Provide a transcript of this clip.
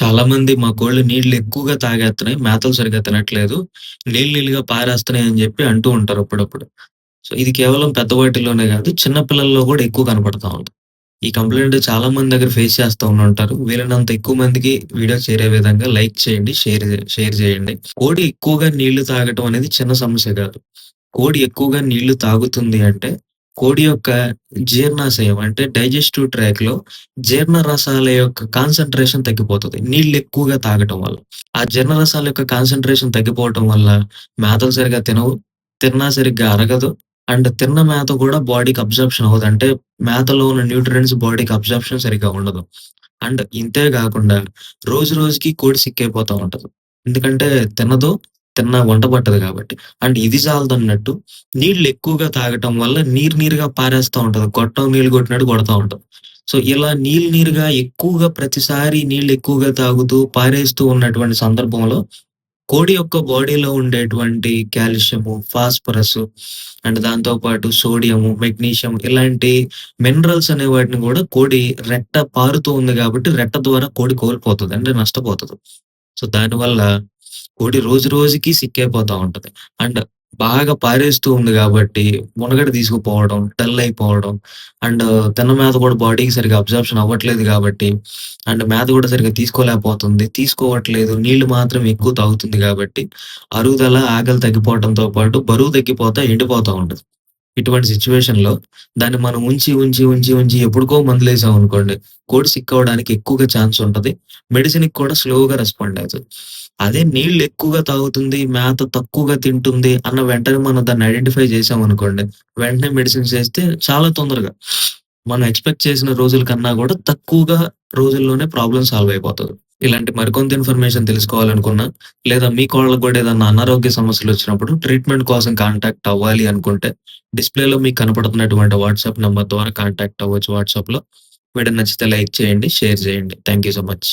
చాలా మంది మా కోళ్ళు నీళ్ళు ఎక్కువగా తాగేస్తున్నాయి మేతలు సరిగ్గా తినట్లేదు. నీళ్ళు నీళ్ళుగా పారేస్తున్నాయి అని చెప్పి అంటూ ఉంటారు అప్పుడప్పుడు. సో, ఇది కేవలం పెద్ద వాటిల్లోనే కాదు చిన్న పిల్లల్లో కూడా ఎక్కువ కనపడతా ఉంది. ఈ కంప్లైంట్ చాలా మంది దగ్గర ఫేస్ చేస్తూ ఉంటారు వీలైనంత ఎక్కువ మందికి వీడియో చేరే విధంగా లైక్ చేయండి, షేర్ షేర్ చేయండి కోడి ఎక్కువగా నీళ్ళు తాగటం అనేది చిన్న సమస్య కాదు కోడి ఎక్కువగా నీళ్ళు తాగుతుంది అంటే, కోడి యొక్క జీర్ణాశయం అంటే డైజెస్టివ్ ట్రాక్‌లో జీర్ణ రసాల యొక్క కాన్సన్ట్రేషన్ తగ్గిపోతుంది నీళ్ళు ఎక్కువగా తాగటం వల్ల. ఆ జీర్ణ రసాల యొక్క కాన్సన్ట్రేషన్ తగ్గిపోవటం వల్ల మేతలు సరిగ్గా తినవు. తిన్నా సరిగ్గా అరగదు. అండ్ తిన్న మేత కూడా బాడీకి అబ్జర్ప్షన్ అవ్వదు. అంటే మేతలో ఉన్న న్యూట్రియంట్స్ బాడీకి అబ్జర్ప్షన్ సరిగ్గా ఉండదు. అండ్ ఇంతే కాకుండా రోజు రోజుకి కోడి సిక్కయిపోతా ఉంటది. ఎందుకంటే తినదు. తిన్నా వంట పట్టదు కాబట్టి అండ్ ఇది చాలదన్నట్టు నీళ్ళు ఎక్కువగా తాగటం వల్ల నీరు నీరుగా పారేస్తా ఉంటది. గొట్టం నీళ్ళు కొట్టినట్టు కొడతా ఉంటది. సో, ఇలా నీళ్ళు నీరుగా ఎక్కువగా ప్రతిసారి నీళ్ళు ఎక్కువగా తాగుతూ పారేస్తూ ఉన్నటువంటి సందర్భంలో కోడి యొక్క బాడీలో ఉండేటువంటి కాల్షియము, ఫాస్ఫరస్ అండ్ దాంతో పాటు సోడియము, మెగ్నీషియం ఇలాంటి మినరల్స్ అనే వాటిని కూడా కోడి రెట్ట పారుతూ ఉంది కాబట్టి రెట్ట ద్వారా కోడి కోల్పోతుంది అంటే నష్టపోతది. సో, దానివల్ల కోడి రోజు రోజుకి సిక్కైపోతా ఉంటది. అండ్ బాగా పారేస్తూ ఉంది కాబట్టి మునగడ తీసుకుపోవడం, డల్ అయిపోవడం అండ్ తిన్న మేత కూడా బాడీకి సరిగ్గా అబ్జర్ప్షన్ అవ్వట్లేదు కాబట్టి అండ్ మేత కూడా సరిగ్గా తీసుకోలేకపోతుంది. తీసుకోవట్లేదు. నీళ్ళు మాత్రం ఎక్కువ తాగుతుంది కాబట్టి అరుగుదల, ఆకలి తగ్గిపోవటంతో పాటు బరువు తగ్గిపోతా ఎండిపోతా ఉంటది. ఇటువంటి సిచ్యువేషన్లో దాన్ని మనం ఉంచి, ఉంచి, ఉంచి, ఉంచి ఎప్పుడుకో మందులేసాం అనుకోండి కోడి సిక్ అవ్వడానికి ఎక్కువగా ఛాన్స్ ఉంటది. మెడిసిన్‌కి కూడా స్లోగా రెస్పాండ్ అవుతుంది. అదే నీళ్ళు ఎక్కువగా తాగుతుంది, మేత తక్కువగా తింటుంది అన్న వెంటనే మనం దాన్ని ఐడెంటిఫై చేసామనుకోండి, వెంటనే మెడిసిన్స్ చేస్తే చాలా తొందరగా. మనం ఎక్స్‌పెక్ట్ చేసిన రోజుల కన్నా కూడా తక్కువగా రోజుల్లోనే ప్రాబ్లం సాల్వ్ అయిపోతుంది. ఇలాంటి మరికొంత ఇన్ఫర్మేషన్ తెలుసుకోవాలనుకున్నా, లేదా మీ కోళ్ళకి కూడా ఏదైనా అనారోగ్య సమస్యలు వచ్చినప్పుడు ట్రీట్మెంట్ కోసం కాంటాక్ట్ అవ్వాలి అనుకుంటే, డిస్‌ప్లేలో మీకు కనపడుతున్నటువంటి వాట్సాప్ నెంబర్ ద్వారా కాంటాక్ట్ అవ్వచ్చు వాట్సాప్‌లో. వీడియో నచ్చితే లైక్ చేయండి, షేర్ చేయండి థ్యాంక్ యూ సో మచ్.